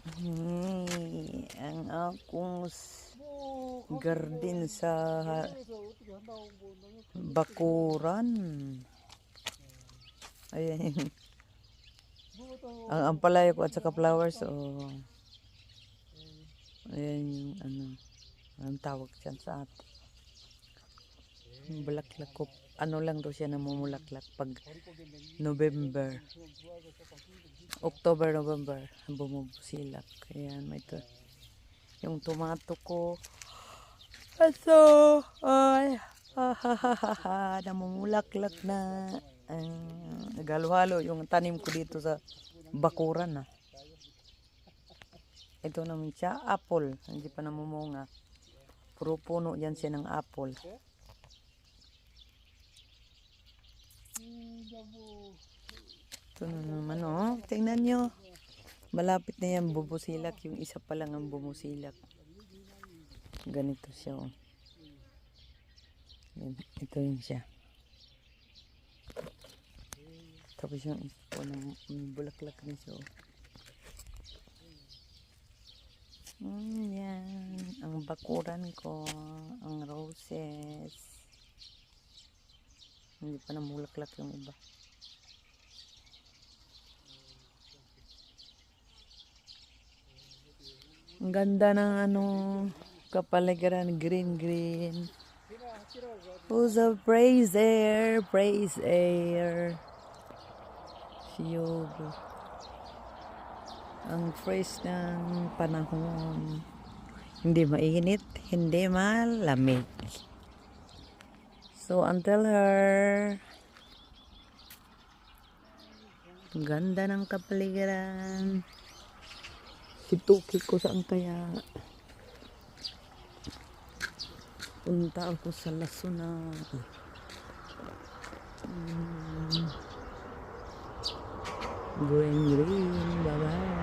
Hey, ang akong garden sa bakuran. Ayan. ang ampalaya ko at saka flowers, oh. Ayan yung ano, ang tawag dyan sa atin. Bulaklak ko. Ano lang daw siya namumulaklak pag November. October, November, bumubusilak. Ayan, may to. Yung tomato ko. Aso! Ay! Ha ha ha! Namumulaklak na. Naghalo-halo yung tanim ko dito sa bakuran na. Ito naman siya, apple. Hindi pa namumunga. Puro puno yan siya ng apple. Ito na naman, oh. Tingnan nyo. Malapit na yan, bumusilak. Yung isa pa lang ang bumusilak. Ganito siya, oh. Ito yun siya. Tapos yung isa po na may bulaklak din siya, oh. Mm, yan. Ang bakuran ko. Ang roses. Hindi pa namulaklak yung iba. Ang ganda ng ano, kapaligiran, green, green. A praise air, praise air. Si Yogo. Ang fresh ng panahon. Hindi mainit, hindi malamig. So, until her, ang ganda ng kapaligiran. Si Tuki ko saan kaya punta ako sa Lasuna. Mm. Green, green.